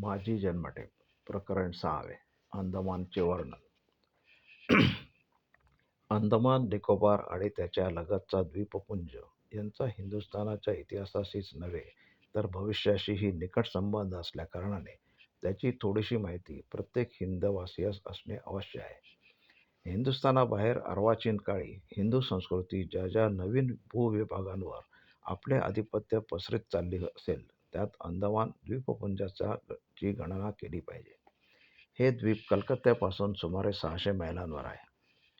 माझी जन्मठेप प्रकरण सहावे अंदमानचे वर्णन. अंदमान निकोबार आणि त्याच्या लगतचा द्वीपपुंज यांचा हिंदुस्थानाच्या इतिहासाशीच नव्हे तर भविष्याशीही निकट संबंध असल्याकारणाने त्याची थोडीशी माहिती प्रत्येक हिंदवासियास असणे अवश्य आहे. हिंदुस्थानाबाहेर अर्वाचीन काळी हिंदू संस्कृती ज्या ज्या नवीन भूविभागांवर आपले आधिपत्य पसरत चालली असेल त्यात अंदमान द्वीपपुंजाचा ची गणना केली पाहिजे. हे द्वीप कलकत्त्यापासून सुमारे सहाशे मैलांवर आहे.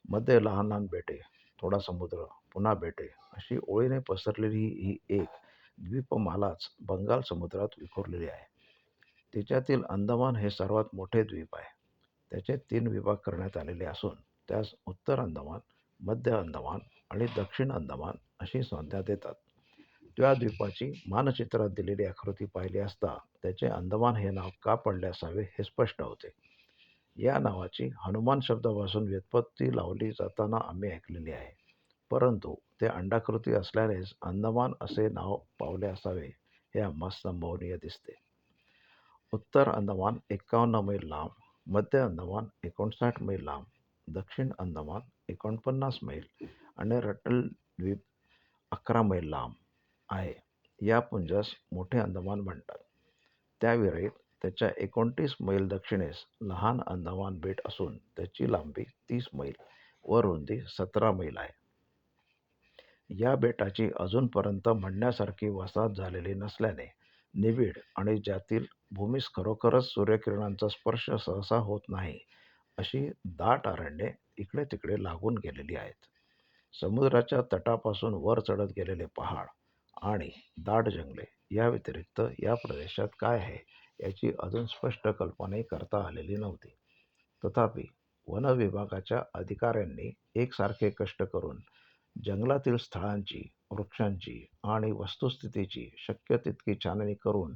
मध्ये लहान लहान बेटे थोडा समुद्र पुन्हा बेटे अशी ओळीने पसरलेली ही एक द्वीपमालाच बंगाल समुद्रात विखुरलेली आहे. तिच्यातील अंदमान हे सर्वात मोठे द्वीप आहे. त्याचे तीन विभाग करण्यात आलेले असून त्यास उत्तर अंदमान मध्य अंदमान आणि दक्षिण अंदमान अशी संज्ञा देतात. त्या द्वीपाची मानचित्रात दिलेली आकृती पाहिली असता त्याचे अंदमान हे नाव का पडले असावे हे स्पष्ट होते. या नावाची हनुमान शब्दापासून व्युत्पत्ती लावली जाताना आम्ही ऐकलेली आहे. परंतु ते अंडाकृती असल्यानेच अंदमान असे नाव पावले असावे हे आम्हास संभवनीय दिसते. उत्तर अंदमान एक्कावन्न मैल लांब मध्य अंदमान एकोणसाठ मैल लांब दक्षिण अंदमान एकोणपन्नास मैल आणि रटल द्वीप अकरा मैल लांब. आहे. या पुंजास मोठे अंदमान म्हणतात त्याविरहित त्याच्या एकोणतीस मैल दक्षिणेस लहान अंदमान बेट असून त्याची लांबी तीस मैल व रुंदी सतरा मैल आहे. या बेटाची अजूनपर्यंत म्हणण्यासारखी वसाहत झालेली नसल्याने निबिड आणि ज्यातील भूमीस खरोखरच सूर्यकिरणांचा स्पर्श सहसा होत नाही अशी दाट अरण्ये इकडे तिकडे लागून गेलेली आहेत. समुद्राच्या तटापासून वर चढत गेलेले पहाड आणि दाट जंगले या व्यतिरिक्त या प्रदेशात काय आहे याची अजून स्पष्ट कल्पनाही करता आलेली नव्हती. तथापि वन विभागाच्या अधिकाऱ्यांनी एकसारखे कष्ट करून जंगलातील स्थळांची वृक्षांची आणि वस्तुस्थितीची शक्य तितकी छाननी करून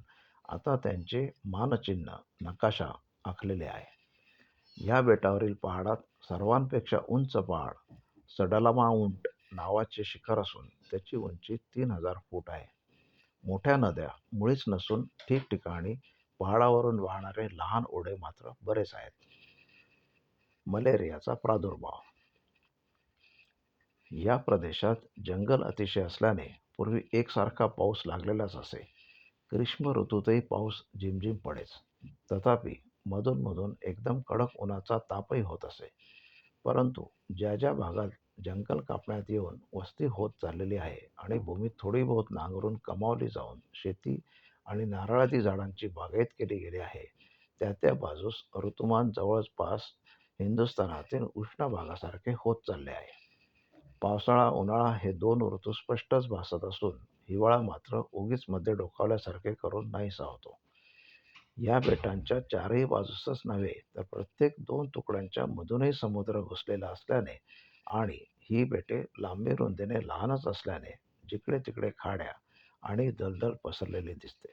आता त्यांचे मानचिन्ह नकाशा आखलेले आहे. या बेटावरील पहाडात सर्वांपेक्षा उंच पहाड सडलामाउंट नावाचे शिखर असून त्याची उंची तीन हजार फूट आहे. मोठ्या नद्या मुळीच नसून ठिकठिकाणी पहाडावरून वाहणारे लहान ओढे मात्र बरेच आहेत. मलेरियाचा प्रादुर्भाव. या प्रदेशात जंगल अतिशय असल्याने पूर्वी एकसारखा पाऊस लागलेलाच असे. ग्रीष्म ऋतूतही पाऊस झिमझिम पडेच. तथापि मधूनमधून एकदम कडक उन्हाचा तापही होत असे. परंतु ज्या ज्या भागात जंगल कापण्यात येऊन वस्ती होत चाललेली आहे आणि भूमी थोडी बहुत नांगरून कमावली जाऊन शेती आणि नारळादी झाडांची बागायत केली गेली आहे. त्या त्या बाजूस ऋतुमान जवळपास हिंदुस्थानातील उष्ण भागासारखे होत चालले आहे. पावसाळा उन्हाळा हे दोन ऋतू स्पष्टच भासत असून हिवाळा मात्र उगीच मध्ये डोकावल्यासारखे करून नाहीसा होतो या बेटांच्या चारही बाजूसच नव्हे तर प्रत्येक दोन तुकड्यांच्या मधूनही समुद्र घुसलेला असल्याने आणि ही बेटे लांबी रुंदीने लहानच असल्याने जिकडे तिकडे खाड्या आणि दलदल पसरलेली दिसते.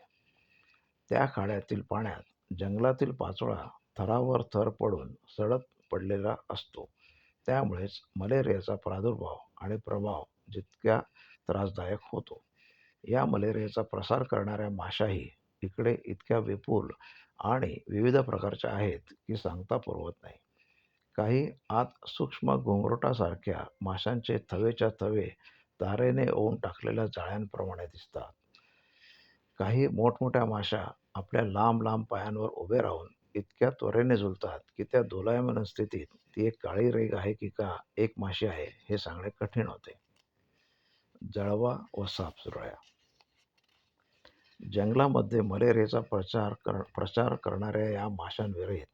त्या खाड्यातील पाण्यात जंगलातील पाचोळा थरावर थर पडून सडत पडलेला असतो. त्यामुळेच मलेरियाचा प्रादुर्भाव आणि प्रभाव जितक्या त्रासदायक होतो. या मलेरियाचा प्रसार करणाऱ्या माशाही इकडे इतक्या विपुल आणि विविध प्रकारच्या आहेत की सांगता पुरवत नाही. काही आत सूक्ष्म घुंगरुटासारख्या माशांचे थवेच्या थवे तारेने ओवून टाकलेल्या जाळ्यांप्रमाणे दिसतात. काही मोठमोठ्या माशा आपल्या लांब लांब पायांवर उभे राहून इतक्या त्वरेने झुलतात की त्या दोलायमान स्थितीत ती एक काळी रेग आहे की का एक माशी आहे हे सांगणे कठीण होते. जळवा व सापसुरळ्या जंगलामध्ये मलेरियाचा प्रचार कर प्रचार करणाऱ्या या माशांविरहित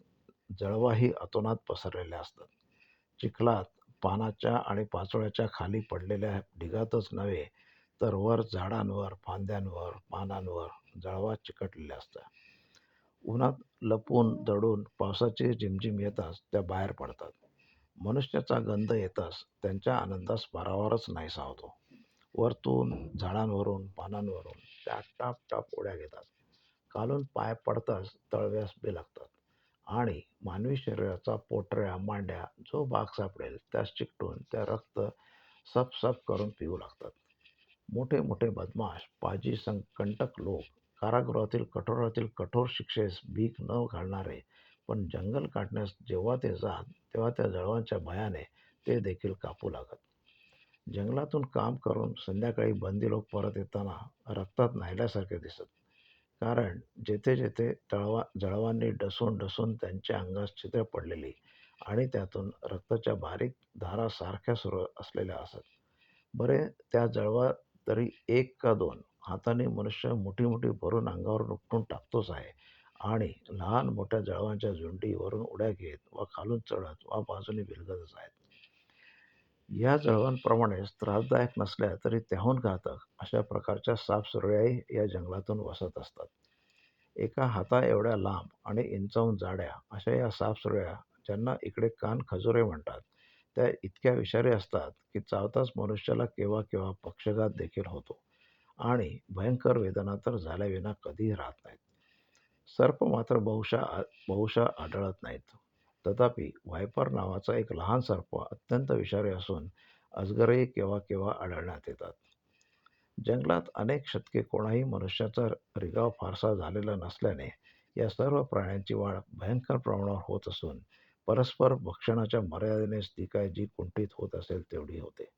जळवाही अतोनात पसरलेल्या असतात. चिखलात पानाच्या आणि पाचोळ्याच्या खाली पडलेल्या ढिगातच नव्हे तर वर झाडांवर फांद्यांवर पानांवर जळवा चिकटलेल्या असतात. उन्हात लपून दडून पावसाची झिमझिम येताच त्या बाहेर पडतात. मनुष्याचा गंध येताच त्यांच्या आनंदास पारावारच नाहीसा होतो. वरतून झाडांवरून पानांवरून त्या टाप टाप उड्या घेतात. खालून पाय पडताच तळव्यास लागतात. आणि मानवी शरीराचा पोटऱ्या मांड्या जो भाग सापडेल त्यास चिकटून त्या रक्त सपसप करून पिऊ लागतात. मोठे मोठे बदमाश पाजी संकंटक लोक कारागृहातील कठोरातील कठोर शिक्षेस भीक न घालणारे पण जंगल काढण्यास जेव्हा ते जात तेव्हा त्या जळवांच्या भयाने ते देखील कापू लागत. जंगलातून काम करून संध्याकाळी बंदी लोक परत येताना रक्तात नाहिल्यासारखे दिसत. कारण जेथे जेथे तळवा जळवांनी डसून डसून त्यांच्या अंगास छिद्र पडलेली आणि त्यातून रक्ताच्या बारीक धारासारख्या सुरू असलेल्या असत. बरे त्या जळवा तरी एक का दोन हाताने मनुष्य मोठी मोठी भरून अंगावर उपटून टाकतोच आहे आणि लहान मोठ्या जळवांच्या झुंडीवरून उड्या घेत वा खालून चढत वा बाजूने विलगतच आहेत. या जळवांप्रमाणेच त्रासदायक नसल्या तरी त्याहून घातक अशा प्रकारच्या सापसुरळ्याही या जंगलातून वसत असतात. एका हाता एवढ्या लांब आणि इंचावून जाड्या अशा या सापसुरळ्या ज्यांना इकडे कान खजुरे म्हणतात त्या इतक्या विषारी असतात की चावताच मनुष्याला केव्हा केव्हा पक्षघात देखील होतो आणि भयंकर वेदना तर झाल्याविना कधीही राहत नाहीत. सर्प मात्र बहुशा बहुशा आढळत नाहीत. तथापि व्हायपर नावाचा एक लहान सर्प अत्यंत विषारी असून अजगरही केव्हा केव्हा आढळण्यात येतात. जंगलात अनेक शतके कोणाही मनुष्याचा रिगाव फारसा झालेला नसल्याने या सर्व प्राण्यांची वाढ भयंकर प्रमाणावर होत असून परस्पर भक्षणाच्या मर्यादेनेच ती काय जी कुंठित होत असेल तेवढी होते.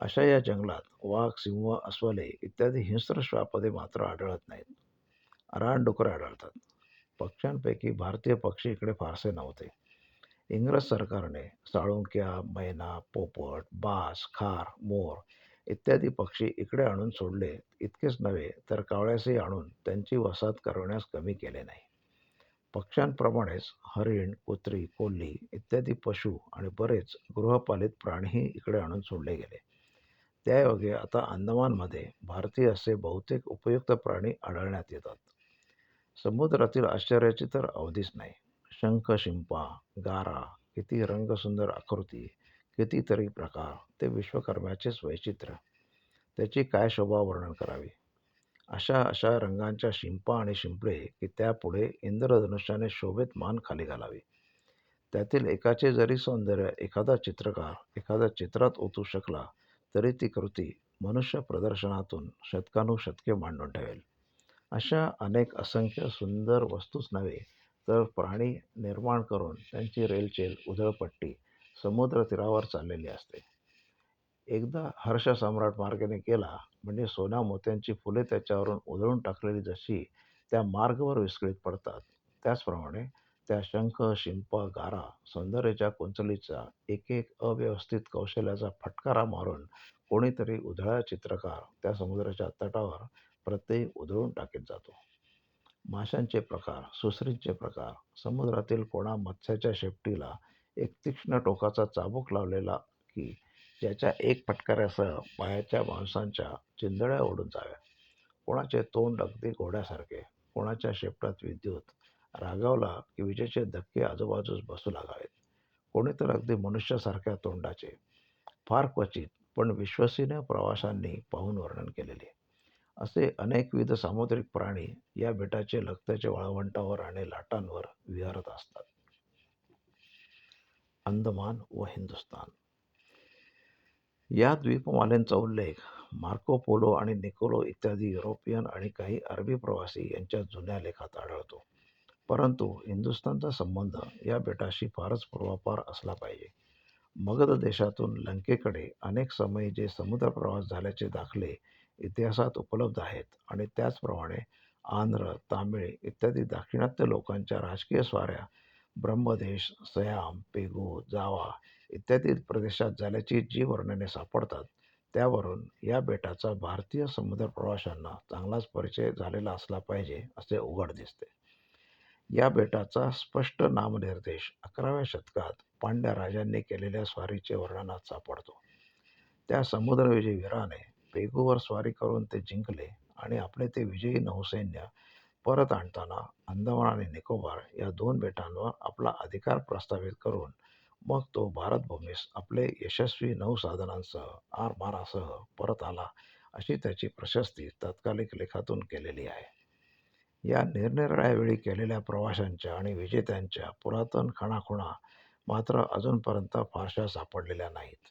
अशा या जंगलात वाघ सिंह अस्वले इत्यादी हिंस्र श्वापदे मात्र आढळत नाहीत. रानडुकरं आढळतात. पक्ष्यांपैकी भारतीय पक्षी इकडे फारसे नव्हते. इंग्रज सरकारने साळुंक्या मैना पोपट बास खार मोर इत्यादी पक्षी इकडे आणून सोडले. इतकेच नव्हे तर कावळ्यासही आणून त्यांची वसाहत करवण्यास कमी केले नाही. पक्ष्यांप्रमाणेच हरिण कुत्री कोल्ही इत्यादी पशु आणि बरेच गृहपालित प्राणीही इकडे आणून सोडले गेले. त्यायोगे आता अंदमानमध्ये भारतीय असे बहुतेक उपयुक्त प्राणी आढळण्यात येतात. समुद्रातील आश्चर्याची तर अवधीच नाही. शंख शिंपा गारा किती रंगसुंदर आकृती कितीतरी प्रकार ते विश्वकर्म्याचेच वैचित्र्य त्याची काय शोभा वर्णन करावी? अशा अशा रंगांच्या शिंपा आणि शिंपले की त्यापुढे इंद्रधनुष्याने शोभेत मान खाली घालावी. त्यातील एकाचे जरी सौंदर्य एखादा चित्रकार एखाद्या चित्रात ओतू शकला तरी ती कृती मनुष्य प्रदर्शनातून शतकानुशतके मांडून ठेवेल. अशा अनेक असंख्य सुंदर वस्तूच नव्हे तर प्राणी निर्माण करून त्यांची रेलचेल उधळपट्टी समुद्र तीरावर चाललेली असते. एकदा हर्ष सम्राट मार्गाने गेला म्हणजे सोन्या मोत्यांची फुले त्याच्यावरून उधळून टाकलेली जशी त्या मार्गवर विस्कळीत पडतात त्याचप्रमाणे त्या शंख शिंप गारा सौंदर्याच्या कुंचलीचा एक एक अव्यवस्थित कौशल्याचा फटकारा मारून कोणीतरी उधळा चित्रकार त्या समुद्राच्या तटावर प्रत्येक उधळून टाकीत जातो. माशांचे प्रकार सुसरींचे प्रकार समुद्रातील कोणा मत्स्याच्या शेपटीला एक तीक्ष्ण टोकाचा चाबूक लावलेला की ज्याच्या एक फटकाऱ्यासह पायाच्या माणसांच्या चिंदळ्या ओढून जाव्या. कोणाचे तोंड अगदी घोड्यासारखे कोणाच्या शेपटात विद्युत रागावला की विजेचे धक्के आजूबाजूस बसू लागावेत. कोणी तर अगदी मनुष्यासारख्या तोंडाचे. फार क्वचित पण विश्वसनीय प्रवाशांनी पाहून वर्णन केलेले. असे अनेकविध सामुद्रिक प्राणी या बेटाचे लगत्याच्या वाळवंटावर आणि लाटांवर विहरत असतात. अंदमान व हिंदुस्थान या द्वीपमालेंचा उल्लेख मार्को पोलो आणि निकोलो इत्यादी युरोपियन आणि काही अरबी प्रवासी यांच्या जुन्या लेखात आढळतो. परंतु हिंदुस्थानचा संबंध या बेटाशी फारच पूर्वापार असला पाहिजे. मगध देशातून लंकेकडे अनेक समयी जे समुद्र प्रवास झाल्याचे दाखले इतिहासात उपलब्ध आहेत. आणि त्याचप्रमाणे आंध्र तामिळ इत्यादी दाक्षिणात्य लोकांच्या राजकीय स्वाऱ्या ब्रह्मदेश सयाम पेगू जावा इत्यादी प्रदेशात झाल्याची जी वर्णने सापडतात त्यावरून या बेटाचा भारतीय समुद्र प्रवाशांना चांगलाच परिचय झालेला असला पाहिजे असे उघड दिसते. या बेटाचा स्पष्ट नामनिर्देश अकराव्या शतकात पांड्या राजांनी केलेल्या स्वारीचे वर्णनात सापडतो. त्या समुद्रविजयी वीराने पेगूवर स्वारी करून ते जिंकले आणि आपले ते विजयी नौसैन्य परत आणताना अंदमान आणि निकोबार या दोन बेटांवर आपला अधिकार प्रस्थापित करून मग तो भारतभूमीस आपले यशस्वी नौसाधनांसह आरमारासह परत आला अशी त्याची प्रशस्ती तात्कालिक लेखातून केलेली आहे. या निरनिराळ्या वेळी केलेल्या प्रवाशांच्या आणि विजेत्यांच्या पुरातन खणाखुणा मात्र अजूनपर्यंत फारशा सापडलेल्या नाहीत.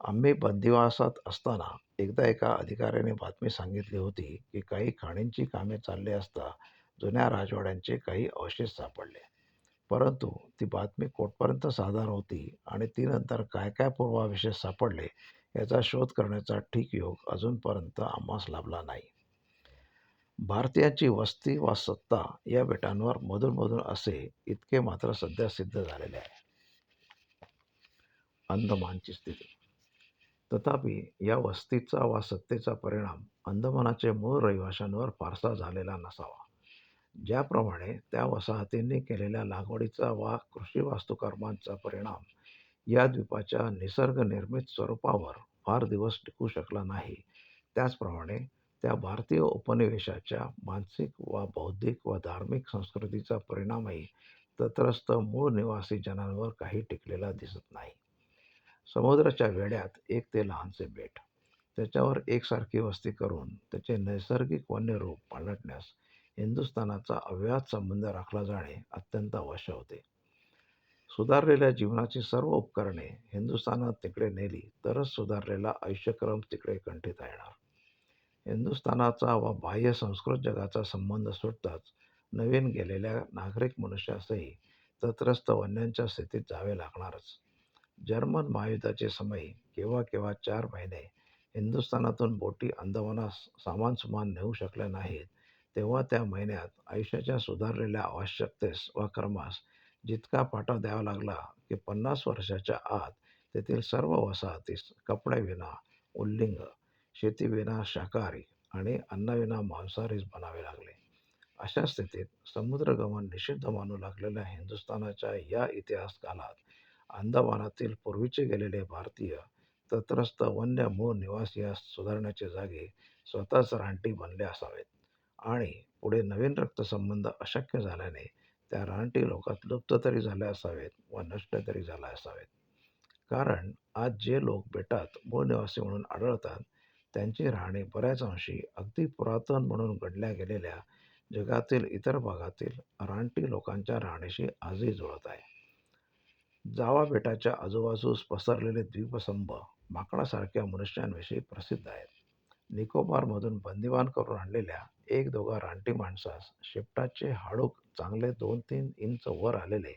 आम्ही बंदिवासात असताना एकदा एका अधिकाऱ्याने बातमी सांगितली होती की काही खाणींची कामे चालली असता जुन्या राजवाड्यांचे काही अवशेष सापडले. परंतु ती बातमी कोठपर्यंत साधार होती आणि ती नंतर काय काय पूर्वाविशेष सापडले याचा शोध करण्याचा ठीक योग अजूनपर्यंत आम्हास लाभला नाही. भारतीयांची वस्ती वा सत्ता या बेटांवर मधूनमधून असे इतके मात्र सध्या सिद्ध झालेले आहे. अंदमानची स्थिती तथापि या वस्तीचा वा सत्तेचा परिणाम अंदमानाचे मूळ रहिवाशांवर फारसा झालेला नसावा. ज्याप्रमाणे त्या वसाहतींनी केलेल्या लागवडीचा वा कृषी वास्तुकर्मांचा परिणाम या द्वीपाच्या निसर्गनिर्मित स्वरूपावर फार दिवस टिकू शकला नाही. त्याचप्रमाणे त्या भारतीय उपनिवेशाच्या मानसिक वा बौद्धिक वा धार्मिक संस्कृतीचा परिणामही तत्रस्थ मूळ निवासी जनांवर काही टिकलेला दिसत नाही. समुद्राच्या वेड्यात एक ते लहानसे बेट. त्याच्यावर एकसारखी वस्ती करून त्याचे नैसर्गिक वन्य रूप पालटण्यास हिंदुस्थानाचा अव्याहत संबंध राखला जाणे अत्यंत आवश्यक होते. सुधारलेल्या जीवनाची सर्व उपकरणे हिंदुस्थानात तिकडे नेली तरच सुधारलेला आयुष्यक्रम तिकडे कंठीत येणार हिंदुस्थानाचा व बाह्य संस्कृत जगाचा संबंध सुटताच नवीन गेलेल्या नागरिक मनुष्यासही तत्रस्थ वन्यांच्या स्थितीत जावे लागणारच. जर्मन महायुद्धाचे समय केव्हा केव्हा चार महिने हिंदुस्थानातून बोटी अंदमानास सामान सुमान नेऊ शकल्या नाहीत तेव्हा त्या महिन्यात आयुष्याच्या सुधारलेल्या आवश्यकतेस वा कर्मास जितका पाठा द्यावा लागला की पन्नास वर्षाच्या आत तेथील सर्व वसाहतीस कपड्याविना उल्लिंग शेतीविना शाकाहारी आणि अन्नाविना मांसाहारीच बनावे लागले. अशा स्थितीत समुद्रगमन निषिद्ध मानू लागलेल्या हिंदुस्थानाच्या या इतिहास कालात अंदमानातील पूर्वीचे गेलेले भारतीय तत्रस्त वन्य मूळ निवासियास सुधारण्याचे जागे स्वतःच रानटी बनले असावेत. आणि पुढे नवीन रक्तसंबंध अशक्य झाल्याने त्या रानटी लोकात लुप्त तरी झाले असावेत व नष्ट तरी झाले असावेत. कारण आज जे लोक बेटात मूळ निवासी म्हणून आढळतात त्यांची राहणी बऱ्याच अंशी अगदी पुरातन म्हणून घडल्या गेलेल्या जगातील इतर भागातील रानटी लोकांच्या राहणीशी आजही जुळत आहे. जावा बेटाच्या आजूबाजूस पसरलेले द्वीपसंभ माकडासारख्या मनुष्यांविषयी प्रसिद्ध आहेत. निकोबारमधून बंदिवान करून आणलेल्या एक दोघा रानटी माणसास शेपटाचे हाडूक चांगले दोन तीन इंच वर आलेले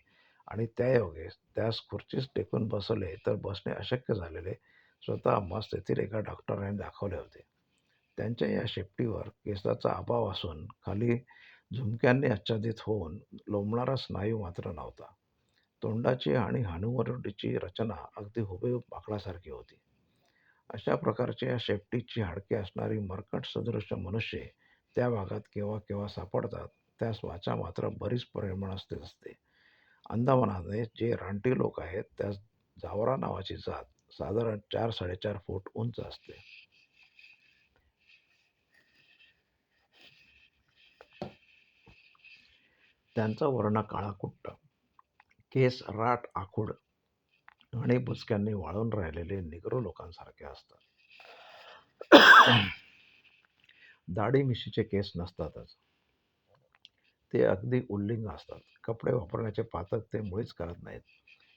आणि त्यायोगे त्यास खुर्चीस टेकून बसवले तर बसणे अशक्य झालेले स्वतः मस्त तेथील एका डॉक्टरांनी दाखवले होते. त्यांच्या या शेपटीवर केसाचा अभाव असून खाली झुमक्यांनी आच्छादित होऊन लोंबणारा स्नायू मात्र नव्हता. तोंडाची आणि हानुवरटीची रचना अगदी हुबेहूब माकडासारखी होती. अशा प्रकारच्या या शेपटीची हाडके असणारी मरकट सदृश मनुष्ये त्या भागात केव्हा केव्हा सापडतात त्यास वाचा मात्र बरीच प्रमाणात असते. अंदामानाने जे रानटी लोक आहेत त्यास जावरा नावाची जात साधारण चार साडेचार फूट उंच असते. त्यांचा वर्ण काळाकुट्ट. केस राट आखूड आणि बुचक्यांनी वाळून राहिलेले निग्रो लोकांसारखे असतात. दाढी मिशीचे केस नसतातच. ते अगदी उल्लिंग असतात. कपडे वापरण्याचे पातक ते मुळीच करत नाहीत.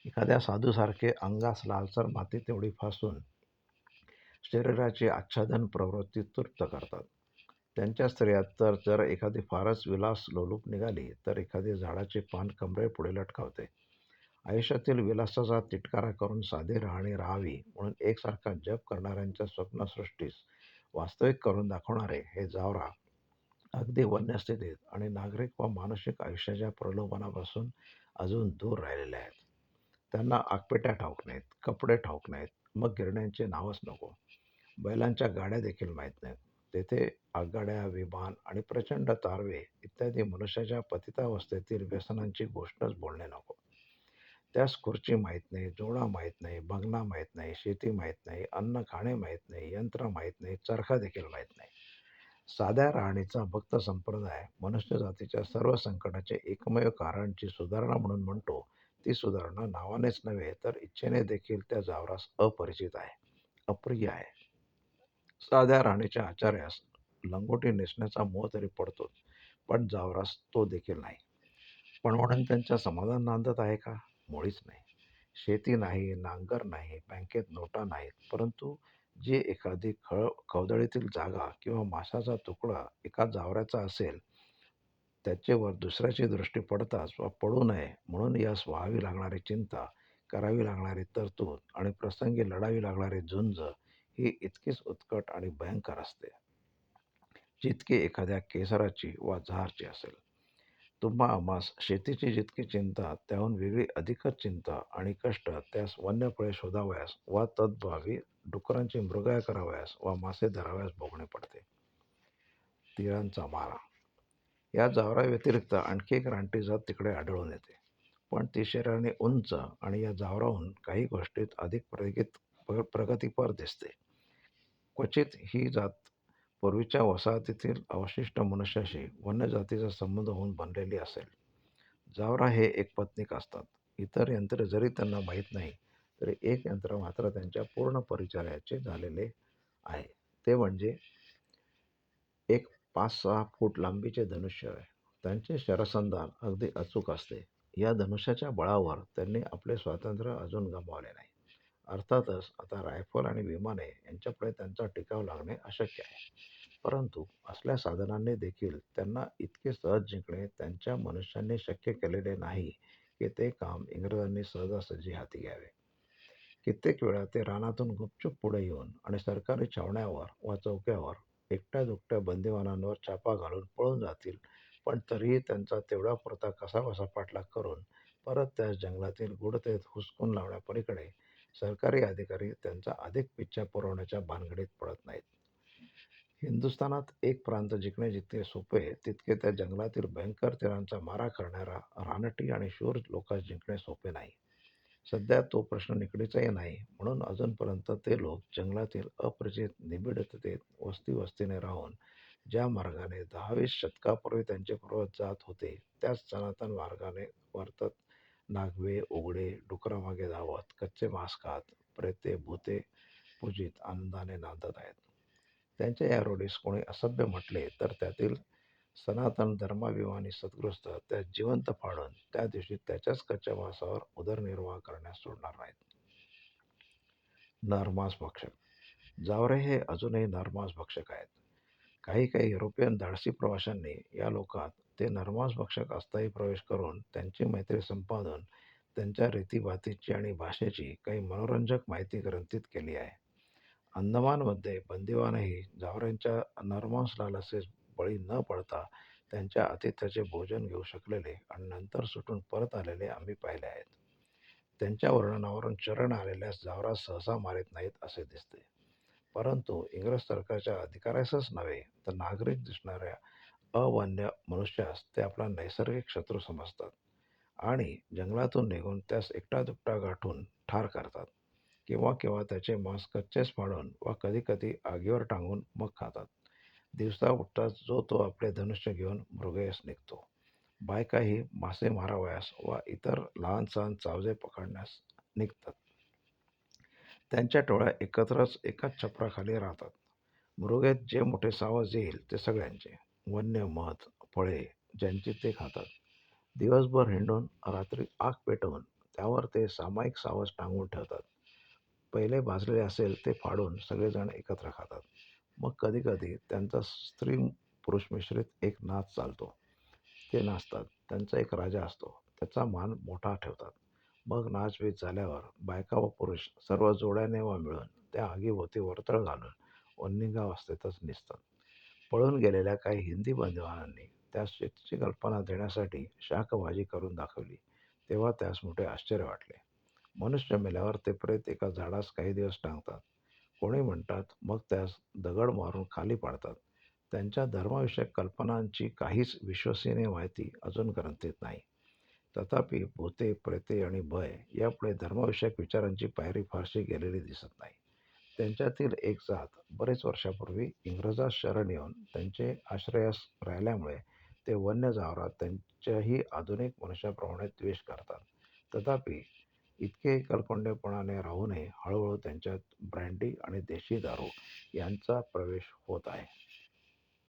एखाद्या साधूसारखे अंगास लालसर माती तेवढी फासून शरीराची आच्छादन प्रवृत्ती तृप्त करतात. त्यांच्या स्त्रियात तर जर एखादी फारच विलास लोलूप निघाली तर एखादी झाडाचे पान कमरे पुढे लटकावते. आयुष्यातील विलासाचा तिटकारा करून साधी राहणी राहावी म्हणून एकसारखा जप करणाऱ्यांच्या स्वप्नसृष्टीस वास्तविक करून दाखवणारे हे जावरा अगदी वन्यस्थितीत आणि नागरिक व मानसिक आयुष्याच्या प्रलोभनापासून अजून दूर राहिलेले आहेत. त्यांना आगपेट्या ठाऊक नाहीत कपडे ठाऊक नाहीत मग गिरण्यांचे नावच नको. बैलांच्या गाड्या देखील माहीत नाहीत. तेथे आगगाड्या विमान आणि प्रचंड तारवे इत्यादी मनुष्याच्या पतितावस्थेतील व्यसनांची गोष्टच बोलणे नको. त्यास खुर्ची माहीत नाही जोडा माहीत नाही बंगला माहीत नाही शेती माहीत नाही अन्न खाणे माहीत नाही यंत्र माहीत नाही चरखा देखील माहीत नाही. साध्या राहणीचा भक्त संप्रदाय मनुष्य जातीच्या सर्व संकटाचे एकमेव कारणची सुधारणा म्हणून म्हणतो ती सुधारणा नावानेच नव्हे तर इच्छेने देखील त्या जावरास अपरिचित आहे अप्रिय आहे. साध्या राहणीच्या आचार्यास लंगोटी नेसण्याचा मोह तरी पडतोच पण जावरास तो देखील नाही. पण म्हणून त्यांच्या समाधान नांदत आहे का? मुळीच नाही. शेती नाही, नांगर नाही, बँकेत नोटा नाहीत, परंतु जी एखादी खळ खवदळीतील जागा किंवा माशाचा तुकडा एका जावऱ्याचा असेल, त्याच्यावर दुसऱ्याची दृष्टी पडताच वा पडू नये म्हणून यास व्हावी लागणारी चिंता, करावी लागणारी तरतूद आणि प्रसंगी लढावी लागणारी झुंज ही इतकीच उत्कट आणि भयंकर असते, जितकी एखाद्या केसराची वा झारची असेल. तुम्हा आम्हास शेतीची जितकी चिंता त्याहून वेगळी अधिकच चिंता आणि कष्ट त्यास वन्यफळे शोधावयास वा तद्भावी डुकरांची मृगया करावयास वा मासे धरावयास भोगणे पडते. तिळांचा मारा या जावराव्यतिरिक्त आणखी एक रानटी जात तिकडे आढळून येते, पण ती शरीराने उंच आणि या जावराहून काही गोष्टीत अधिक प्रगत प्रगतीपर दिसते. क्वचित ही जात पूर्वीच्या वसाहतीतील अवशिष्ट मनुष्याशी वन्य जातीचा संबंध होऊन बनलेली असेल. जावरा हे एकपत्नीक असतात. इतर यंत्र जरी त्यांना माहीत नाही, तरी एक यंत्र मात्र त्यांच्या पूर्ण परिचयाचे झालेले आहे, ते म्हणजे एक पाच-सहा फूट लांबीचे धनुष्य आहे त्यांचे शरसंधान अगदी अचूक असते. या धनुष्याच्या बळावर त्यांनी आपले स्वातंत्र्य अजून गमावले नाही. अर्थातच आता रायफल आणि विमाने यांच्यापुढे त्यांचा टिकाव लागणे अशक्य आहे, परंतु असल्या साधनांनी देखील त्यांना इतके सहज जिंकणे त्यांच्या मनुष्यांनी शक्य केलेले नाही की ते काम इंग्रजांनी सहजासहजी हाती घ्यावे. कित्येक वेळा ते रानातून गुपचूप पुढे येऊन आणि सरकारी छावण्यावर वा चौक्यावर एकट्या-दुकट्या बंदिवानांवर छापा घालून पळून जातील, पण तरीही त्यांचा तेवढा पुरता कसा कसाबसा पाठलाग करून परत त्यास जंगलातील गुडतेत हुसकून लावण्यापलीकडे सरकारी अधिकारी त्यांचा अधिक पिच्छा पुरवण्याच्या भानगडीत पडत नाहीत. हिंदुस्थानात एक प्रांत जिंकणे जितके सोपे, तितके त्या जंगलातील भयंकर तिरांचा मारा करणारा रानटी आणि शूर लोकांस जिंकणे सोपे नाही. सध्या तो प्रश्न निकडीचाही नाही, म्हणून अजूनपर्यंत ते लोक जंगलातील अपरिचित निबिडतेत वस्ती-वस्तीने राहून ज्या मार्गाने दहावीस शतकापूर्वी त्यांचे पूर्वज जात होते, त्याच सनातन मार्गाने वर्तत नागवे, उघडे, डुकरामागे धावत, कच्चे मांस खात, प्रेते-भूते पूजित आनंदाने नांदत आहेत. त्यांच्या या रोडीस कोणी असभ्य म्हटले, तर त्यातील सनातन धर्माभिमानी सद्गृहस्थ त्या जिवंत फाडून त्या दिवशी त्याच्याच कच्च्या मांसावर उदरनिर्वाह करण्यास सोडणार नाहीत. नरमास भक्षक जावरे हे अजूनही नरमास भक्षक आहेत. काही काही युरोपियन धाडसी प्रवाशांनी या लोकात ते नरमास भक्षक असताही प्रवेश करून त्यांची मैत्री संपादून त्यांच्या रीतीभातीची आणि भाषेची काही मनोरंजक माहिती ग्रंथित केली आहे. अंदमानमध्ये बंदिवानही जावऱ्यांच्या नरमांस लालसेस बळी न पडता त्यांच्या आतिथ्याचे भोजन घेऊ शकलेले आणि नंतर सुटून परत आलेले आम्ही पाहिले आहेत. त्यांच्या वर्णनावरून चरण आलेल्यास जावरा सहसा मारीत नाहीत असे दिसते, परंतु इंग्रज सरकारच्या अधिकाऱ्यासच नव्हे, तर नागरिक दिसणाऱ्या अवन्य मनुष्यास ते आपला नैसर्गिक शत्रू समजतात आणि जंगलातून निघून त्यास एकटा दुपटा गाठून ठार करतात किंवा केव्हा त्याचे मांस कच्चेच फाडून वा कधीकधी आगीवर टांगून मग खातात. दिवसा उठताच जो तो आपले धनुष्य घेऊन मृगयेस निघतो. बायकाही मासे मारावयास वा इतर लहान-सहान चावजे पकडण्यास निघतात. त्यांच्या टोळ्या एकत्रच एकाच छपराखाली राहतात. मृगेत जे मोठे सावज येईल ते सगळ्यांचे. वन्य मध, फळे ज्यांची ते खातात. दिवसभर हिंडून रात्री आग पेटवून त्यावर ते सामायिक सावज टांगून ठेवतात. पहिले भाजलेले असेल ते फाडून सगळेजण एकत्र खातात. मग कधीकधी त्यांचा स्त्री पुरुष मिश्रित एक नाच चालतो. ते नाचतात. त्यांचा एक राजा असतो. त्याचा मान मोठा ठेवतात. मग नाच-बीच झाल्यावर बायका व पुरुष सर्व जोड्याने वा मिळून त्या आगीभोवती वरतळ घालून वन्यगाव-अवस्थेतच पळून गेलेल्या काही हिंदी बंदिवानांनी त्यास शेतीची कल्पना देण्यासाठी शाकभाजी करून दाखवली तेव्हा त्यास मोठे आश्चर्य वाटले. मनुष्य मेल्यावर ते प्रेत एका झाडास काही दिवस टांगतात, कोणी म्हणतात मग त्यास दगड मारून खाली पाडतात. त्यांच्या धर्मविषयक कल्पनांची काहीच विश्वसनीय माहिती अजून ग्रंथीत नाही. तथापि भूते, प्रेते आणि भय यापुढे धर्मविषयक विचारांची पायरी फारशी गेलेली दिसत नाही. त्यांच्यातील एक जात बरेच वर्षापूर्वी इंग्रजांस शरण येऊन त्यांचे आश्रयास राहिल्यामुळे ते वन्य जावरात त्यांच्याही आधुनिक मनुष्याप्रमाणे द्वेष करतात. तथापि इतके कलकोंडेपणाने राहूनही हळूहळू त्यांच्यात ब्रँडी आणि देशी दारू यांचा प्रवेश होत आहे.